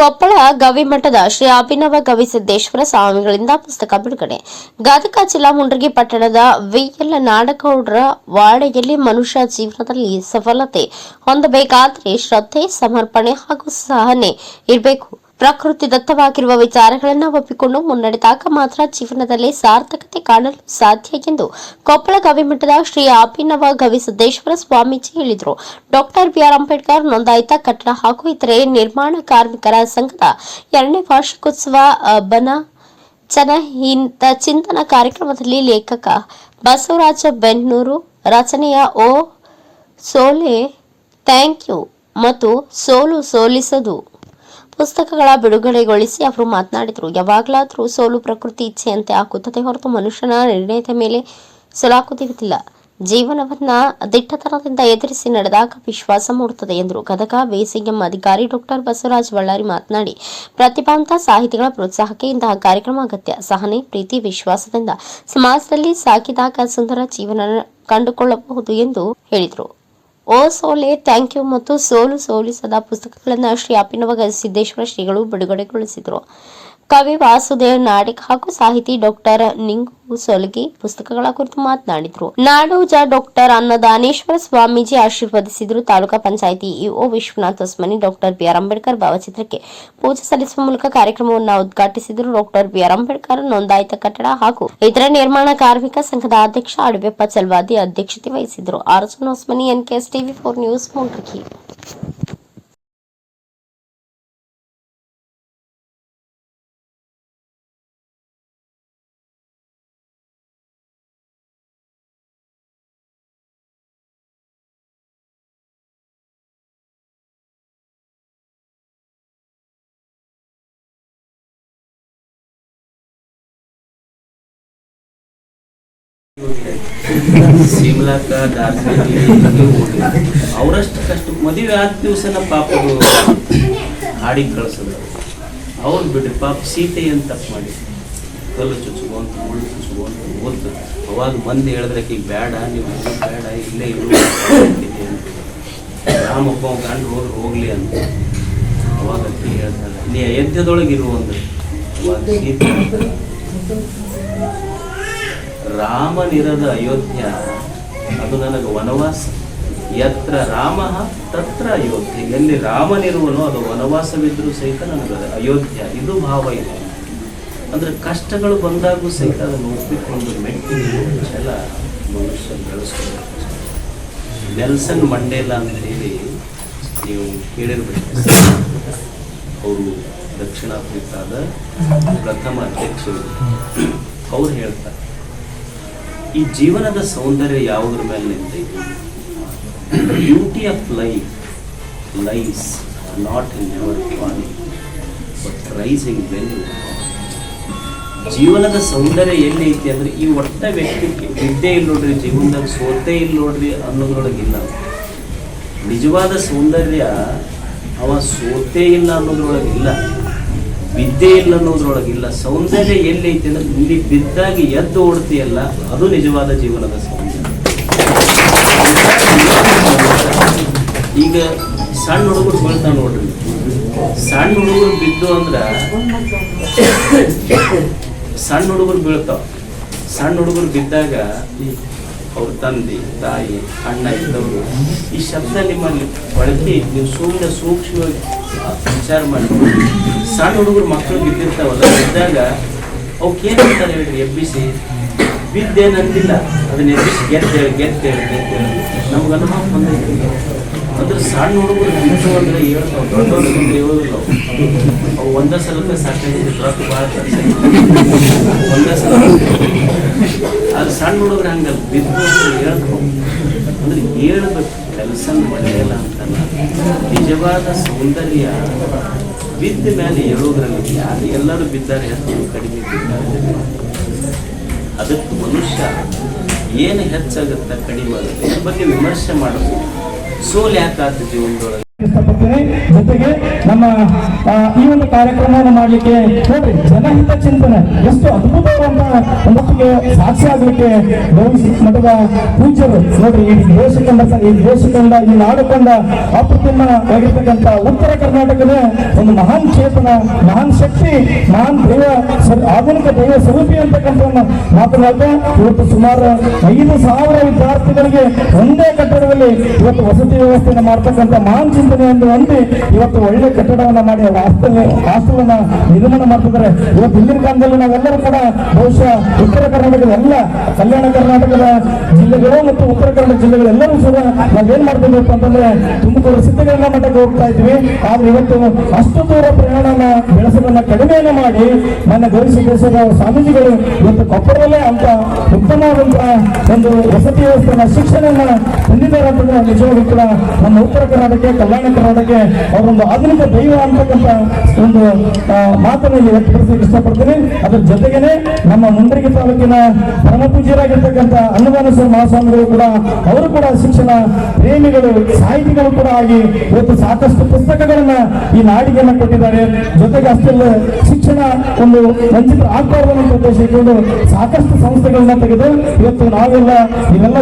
ಕೊಪ್ಪಳ ಗವಿಮಠದ ಶ್ರೀ ಅಭಿನವ ಗವಿಸಿದ್ದೇಶ್ವರ ಸ್ವಾಮಿಗಳಿಂದ ಪುಸ್ತಕ ಬಿಡುಗಡೆ. ಗದಗ ಜಿಲ್ಲಾ ಮುಂಡ್ರಗಿ ಪಟ್ಟಣದ ವಿಎಲ್ ನಾಡಗೌಡರ ವಾಡೆಯಲ್ಲಿ ಮನುಷ್ಯ ಜೀವನದಲ್ಲಿ ಸಫಲತೆ ಹೊಂದಬೇಕಾದರೆ ಶ್ರದ್ಧೆ, ಸಮರ್ಪಣೆ ಹಾಗೂ ಸಹನೆ ಇರಬೇಕು. ಪ್ರಕೃತಿ ದತ್ತವಾಗಿರುವ ವಿಚಾರಗಳನ್ನು ಒಪ್ಪಿಕೊಂಡು ಮುನ್ನಡೆದಾಗ ಮಾತ್ರ ಜೀವನದಲ್ಲಿ ಸಾರ್ಥಕತೆ ಕಾಣಲು ಸಾಧ್ಯ ಎಂದು ಕೊಪ್ಪಳ ಗವಿಮಠದ ಶ್ರೀ ಅಭಿನವ ಗವಿಸಿದ್ದೇಶ್ವರ ಸ್ವಾಮೀಜಿ ಹೇಳಿದರು. ಡಾಕ್ಟರ್ ಬಿಆರ್ ಅಂಬೇಡ್ಕರ್ ನೋಂದಾಯಿತ ಕಟ್ಟಡ ಹಾಗೂ ಇತರೆ ನಿರ್ಮಾಣ ಕಾರ್ಮಿಕರ ಸಂಘದ ಎರಡನೇ ವಾರ್ಷಿಕೋತ್ಸವ ಬನ ಚನಹೀನ ಚಿಂತನ ಕಾರ್ಯಕ್ರಮದಲ್ಲಿ ಲೇಖಕ ಬಸವರಾಜ ಬೆನ್ನೂರು, ರಚನೆಯ ಓ ಸೋಲೆ ಥ್ಯಾಂಕ್ ಯು ಮತ್ತು ಸೋಲು ಸೋಲಿಸದು. ಪುಸ್ತಕಗಳ ಬಿಡುಗಡೆಗೊಳಿಸಿ ಅವರು ಮಾತನಾಡಿದರು. ಯಾವಾಗಲಾದರೂ ಸೋಲು ಪ್ರಕೃತಿ ಇಚ್ಛೆಯಂತೆ ಆಗುತ್ತದೆ ಹೊರತು ಮನುಷ್ಯನ ನಿರ್ಣಯದ ಮೇಲೆ ಸೋಲಾಗುತ್ತಿಲ್ಲ ಜೀವನವನ್ನ ದಿಟ್ಟತನದಿಂದ ಎದುರಿಸಿ ನಡೆದಾಗ ವಿಶ್ವಾಸ ಮೂಡುತ್ತದೆ ಎಂದರು. ಗದಗ ಬೇಸಿಎಂ ಅಧಿಕಾರಿ ಡಾಕ್ಟರ್ ಬಸವರಾಜ್ ಬಳ್ಳಾರಿ ಮಾತನಾಡಿ, ಪ್ರತಿಭಾವಂತ ಸಾಹಿತಿಗಳ ಪ್ರೋತ್ಸಾಹಕ್ಕೆ ಇಂತಹ ಕಾರ್ಯಕ್ರಮ ಅಗತ್ಯ. ಸಹನೆ, ಪ್ರೀತಿ, ವಿಶ್ವಾಸದಿಂದ ಸಮಾಜದಲ್ಲಿ ಸಾಕಿದಾಗ ಸುಂದರ ಜೀವನ ಕಂಡುಕೊಳ್ಳಬಹುದು ಎಂದು ಹೇಳಿದರು. ಓ ಸೋಲೆ ಥ್ಯಾಂಕ್ ಯು ಮತ್ತು ಸೋಲು ಸೋಲಿಸದ ಪುಸ್ತಕಗಳನ್ನು ಶ್ರೀ ಅಭಿನವ ಸಿದ್ದೇಶ್ವರ ಶ್ರೀಗಳು ಬಿಡುಗಡೆಗೊಳಿಸಿದರು. ಕವಿ ವಾಸುದೇವ್ ನಾಡಿಗ್ ಹಾಗೂ ಸಾಹಿತಿ ಡಾಕ್ಟರ್ ನಿಂಗು ಸೊಲಗಿ ಪುಸ್ತಕಗಳ ಕುರಿತು ಮಾತನಾಡಿದರು. Nadoja doctor Annadaneshwara Swamiji ಆಶೀರ್ವದಿಸಿದ್ರು taluka panchayat EO Vishwanath Hosmani, doctor B R Ambedkar ಭಾವಚಿತ್ರಕ್ಕೆ. ಪೂಜೆ ಸಲ್ಲಿಸುವ ಮೂಲಕ ಕಾರ್ಯಕ್ರಮವನ್ನು ಉದ್ಘಾಟಿಸಿದ್ರು ಡಾಕ್ಟರ್ ಬಿಆರ್ ಅಂಬೇಡ್ಕರ್, ನೋಂದಾಯಿತ ಕಟ್ಟಡ ಹಾಗೂ ಇತರ ನಿರ್ಮಾಣ ಕಾರ್ಮಿಕ ಸಂಘದ ಅಧ್ಯಕ್ಷ ಅಡವೆಪ್ಪ ಚಲ್ವಾದಿ ಅಧ್ಯಕ್ಷತೆ ವಹಿಸಿದರು. Arjun Hosmani NKS TV four news Mundaragi ಸಿಮ್ಲಾಕ Darjeeling ಅವರಷ್ಟು ಕಷ್ಟ ಮದುವೆ ಆದ ದಿವಸನ ಪಾಪದು ಹಾಡಿಗೆ ಕಳ್ಸೋದು. ಅವ್ರು ಬಿಡ್ರಿ, ಪಾಪ ಸೀತೆ ಏನು ತಪ್ಪು ಮಾಡಿ ಕಲ್ಲು ಚುಚ್ಕೊಂತ ಮುಳ್ಳು ಚುಚ್ಕೊಂತ ಓದ್ತು. ಅವಾಗ ಮಂದಿ ಹೇಳಿದ್ರೆ ಈಗ ಬೇಡ, ನೀವು ಬೇಡ, ಇಲ್ಲೇ ಇರು ರಾಮಪ್ಪ ಗಂಡು ಹೋದ್ರೆ ಹೋಗ್ಲಿ ಅಂತ. ಅವಾಗ ಹೇಳ್ತಾರೆ ನೀ ಇರು ಅಂದ್ರೆ. ಅವಾಗ ಸೀತೆ ರಾಮನಿರದ ಅಯೋಧ್ಯ. ಅದು ನನಗೆ ವನವಾಸ. ಯತ್ರ ರಾಮ, ತತ್ರ ಅಯೋಧ್ಯ. ಎಲ್ಲಿ ರಾಮನಿರುವನೋ ಅದು ವನವಾಸವಿದ್ದರೂ ಸಹಿತ ನನಗೆ ಅಯೋಧ್ಯ. ಇದು ಭಾವ ಇದೆ. ಅಂದ್ರೆ ಕಷ್ಟಗಳು ಬಂದಾಗೂ ಸಹಿತ ಅದನ್ನು ಒಪ್ಪಿಕೊಂಡು ಮೆಟ್ಟಿ ಎಲ್ಲ ಮನುಷ್ಯ ಬೆಳೆಸ್ಕೊಳ್ಬೇಕು. ನೆಲ್ಸನ್ ಮಂಡೇಲ ಅಂತ ಹೇಳಿ ನೀವು ಕೇಳಿರ್ಬೇಕು. ಅವರು ದಕ್ಷಿಣ ಆಫ್ರಿಕಾದ ಪ್ರಥಮ ಅಧ್ಯಕ್ಷರು. ಅವ್ರು ಹೇಳ್ತಾರೆ. ಈ ಜೀವನದ ಸೌಂದರ್ಯ ಯಾವುದ್ರ ಮೇಲೆ ನಿಂತೈತಿ? Beauty of life lies not in your body but rising when ಜೀವನದ ಸೌಂದರ್ಯ ಎಲ್ಲಿ ಐತಿ ಅಂದ್ರೆ ಈ ಒಟ್ಟ ವ್ಯಕ್ತಿಗೆ ವಿದ್ಯೆ ಇಲ್ಲ ನೋಡ್ರಿ, ಜೀವನದಾಗ ಸೋತೇ ಇಲ್ಲ ನೋಡ್ರಿ ಅನ್ನೋದ್ರೊಳಗಿಲ್ಲ. ನಿಜವಾದ ಸೌಂದರ್ಯ ಅವ ಸೋತೇ ಇಲ್ಲ ಅನ್ನೋದ್ರೊಳಗಿಲ್ಲ. ವಿದ್ಯೆ ಇಲ್ಲ. ಅನ್ನೋದ್ರೊಳಗಿಲ್ಲ ಸೌಂದರ್ಯ ಎಲ್ಲಿ ಐತೆ ಅಂದ್ರೆ ಇಲ್ಲಿ ಬಿದ್ದಾಗ ಎದ್ದು ಓಡ್ತೀಯಲ್ಲ ಅದು ನಿಜವಾದ ಜೀವನದ ಸೌಂದರ್ಯ. ಈಗ ಸಣ್ಣ ಹುಡುಗರು ಬೀಳ್ತಾವ ನೋಡ್ರಿ. ಸಣ್ಣ ಹುಡುಗರು ಬಿದ್ದು ಅಂದ್ರ ಸಣ್ಣ ಹುಡುಗರು ಬೀಳ್ತಾವ. ಸಣ್ಣ ಹುಡುಗರು ಬಿದ್ದಾಗ ಅವ್ರ ತಂದೆ, ತಾಯಿ, ಅಣ್ಣ ಇದ್ದವರು ಈ ಶಬ್ದ ನಿಮ್ಮಲ್ಲಿ ಬಳಕೆ ನೀವು ಸೂಕ್ಷ್ಮ ಸೂಕ್ಷ್ಮವಾಗಿ ವಿಚಾರ ಮಾಡಿ ಸಣ್ಣ ಹುಡುಗರು ಮಕ್ಕಳು ಬಿದ್ದಿರ್ತಾವಲ್ಲ ಬಿದ್ದಾಗ ಅವಕ್ಕೆ ಏನಂತಾರೆ ಹೇಳಿ ಎಬ್ಬಿಸಿ. ಬಿದ್ದೇನಂತಿಲ್ಲ ಅದನ್ನ ಎಬ್ಬಿಸಿ ಗೆದ್ದೇಳಿ ಗೆದ್ದೇಳಿ ಗೆದ್ದೇಳಿ ನಮ್ಗೆ ಅನುಭವ ಬಂದೈತಿ. ಅಂದ್ರೆ ಸಣ್ಣ ಹುಡುಗರು ಹೆಂಗಸು ಅಂದ್ರೆ ಹೇಳ್ತಾವ ದೊಡ್ಡವ್ರು ಬಂದ್ರೆ ಹೇಳೋದಿಲ್ಲ ಅವು. ಒಂದೇ ಸಲಕ್ಕೆ ಸಾಕಾಗಿದೆ ರೊಕ್ಕ ಭಾಳ ಒಂದೇ ಸಲ. ಅದು ಸಣ್ಣ ಹುಡುಗರು ಹಂಗಲ್ಲ ಬಿದ್ದು ಹೇಳ್ತಾವ ಅಂದ್ರೆ ಹೇಳ್ಬೇಕು ಕೆಲಸ ಒಳ್ಳೆಯಲ್ಲ ಅಂತಲ್ಲ. ನಿಜವಾದ ಸೌಂದರ್ಯ. ಬಿದ್ದ ಮೇಲೆ ಹೇಳೋದ್ರಲ್ಲಿ ಯಾರು ಎಲ್ಲರೂ ಬಿದ್ದಾರೆ ಹೆಚ್ಚು ಕಡಿಮೆ ಬಿದ್ದಾರೆ. ಅದಕ್ಕೆ ಮನುಷ್ಯ ಏನು ಹೆಚ್ಚಾಗುತ್ತೆ ಕಡಿಮೆ ಆಗುತ್ತೆ ಇದ್ರ ಬಗ್ಗೆ ವಿಮರ್ಶೆ ಮಾಡೋದು. ಸೋಲ್ ಯಾಕಾಗ್ತದೆ ಜೀವನದೊಳಗೆ. ಇಷ್ಟಪಡ್ತೀನಿ ಜೊತೆಗೆ ನಮ್ಮ ಈ ಒಂದು ಕಾರ್ಯಕ್ರಮವನ್ನು ಮಾಡಲಿಕ್ಕೆ ನೋಡ್ರಿ, ಜನಹಿತ ಚಿಂತನೆ. ಎಷ್ಟು ಅದ್ಭುತವಾದಂತಹ ಒಂದೊತ್ತಿಗೆ ಸಾಕ್ಷಿ ಆಗಲಿಕ್ಕೆ ಗೌರಿ ಮಠದ ಪೂಜ್ಯರು. ನೋಡ್ರಿ, ಈ ದೇಶ ಕಂಡ ಈ ದೇಶ ಕಂಡ ಈ ನಾಡು ಕಂಡ ಅಪ್ರತಿಮವಾಗಿರ್ತಕ್ಕಂಥ ಉತ್ತರ ಕರ್ನಾಟಕದ ಒಂದು ಮಹಾನ್ ಚೇತನ, ಮಹಾನ್ ಶಕ್ತಿ, ಮಹಾನ್ ದೈವ ಆಧುನಿಕ ದೈವ ಸ್ವರೂಪಿ ಅಂತಕ್ಕಂಥ ಮಾತನಾಡ್ತಾ, ಇವತ್ತು ಸುಮಾರು ಐದು ಸಾವಿರ ವಿದ್ಯಾರ್ಥಿಗಳಿಗೆ ಒಂದೇ ಕಟ್ಟಡದಲ್ಲಿ ಇವತ್ತು ವಸತಿ ವ್ಯವಸ್ಥೆಯನ್ನು ಮಾಡ್ತಕ್ಕಂಥ ಮಹಾನ್ ಚಿಂತನೆಯನ್ನು ಅಂದು, ಇವತ್ತು ಒಳ್ಳೆ ಕಟ್ಟಡವನ್ನು ಮಾಡಿ ಹಾಸ್ಟೆಲ್ ಹಾಸ್ಟೆಲ್ ಅನ್ನ ನಿರ್ಮಾಣ ಮಾಡ್ತಿದ್ದಾರೆ. ಇವತ್ತು ಹಿಂದಿನ ಕಾಲದಲ್ಲಿ ನಾವೆಲ್ಲರೂ ಕೂಡ ಬಹುಶಃ ಉತ್ತರ ಕರ್ನಾಟಕದ ಎಲ್ಲ ಕಲ್ಯಾಣ ಕರ್ನಾಟಕದ ಜಿಲ್ಲೆಗಳು ಮತ್ತು ಉತ್ತರ ಕನ್ನಡ ಜಿಲ್ಲೆಗಳೆಲ್ಲರೂ ಸಹ ನಾವೇನ್ ಮಾಡ್ತಿದ್ದೀವಪ್ಪ ಅಂತಂದ್ರೆ ತುಮಕೂರು ಸಿದ್ಧಗಂಗಾ ಮಠಕ್ಕೆ ಹೋಗ್ತಾ ಇದ್ವಿ. ಆದ್ರೆ ಇವತ್ತು ಅಷ್ಟು ದೂರ ಪ್ರಯಾಣನ ಬೆಳೆಸೋದನ್ನ ಕಡಿಮೆಯನ್ನು ಮಾಡಿ ನನ್ನ ಗೌರಿಸಿದ್ದೇಶ್ವರ ಸ್ವಾಮೀಜಿಗಳು ಇವತ್ತು ಕೊಪ್ಪಳದಲ್ಲೇ ಅಂತ ಉತ್ತಮವಾದಂತಹ ಒಂದು ವಸತಿ ವ್ಯವಸ್ಥೆನ ಶಿಕ್ಷಣವನ್ನ ಹೊಂದಿದ್ದಾರೆ ಅಂತಂದ್ರೆ ನಿಜವಾಗ್ಲೂ ಕೂಡ ನಮ್ಮ ಉತ್ತರ ಕರ್ನಾಟಕ ಕಲ್ಯಾಣ ಕರ್ನಾಟಕ ಅವರೊಂದು ಆಧುನಿಕ ದೈವ ಅಂತಕ್ಕಂಥ ಒಂದು ಮಾತನ್ನು ಇಲ್ಲಿ ವ್ಯಕ್ತಪಡಿಸಲಿಕ್ಕೆ ಇಷ್ಟಪಡ್ತೀನಿ. ಅದರ ಜೊತೆಗೇನೆ ನಮ್ಮ ಮುಂಡರಗಿ ತಾಲೂಕಿನ ಪರಮ ಪೂಜ್ಯರಾಗಿರ್ತಕ್ಕಂಥ ಅನ್ನದಾನೇಶ್ವರ ಮಹಾಸ್ವಾಮಿಗಳು ಕೂಡ, ಅವರು ಕೂಡ ಶಿಕ್ಷಣ ಪ್ರೇಮಿಗಳು, ಸಾಹಿತಿಗಳು ಕೂಡ ಆಗಿ ಇವತ್ತು ಸಾಕಷ್ಟು ಪುಸ್ತಕಗಳನ್ನ ಈ ನಾಡಿಗೆಯನ್ನು ಕೊಟ್ಟಿದ್ದಾರೆ. ಜೊತೆಗೆ ಅಷ್ಟೆಲ್ಲ ಶಿಕ್ಷಣ ಒಂದು ವಂಚಿತ ಆಗ್ಬಾರ್ದು ಅನ್ನೋ ಉದ್ದೇಶ ಇಟ್ಕೊಂಡು ಸಾಕಷ್ಟು ಸಂಸ್ಥೆಗಳನ್ನ ತೆಗೆದು ಇವತ್ತು ನಾವೆಲ್ಲ ಇವೆಲ್ಲ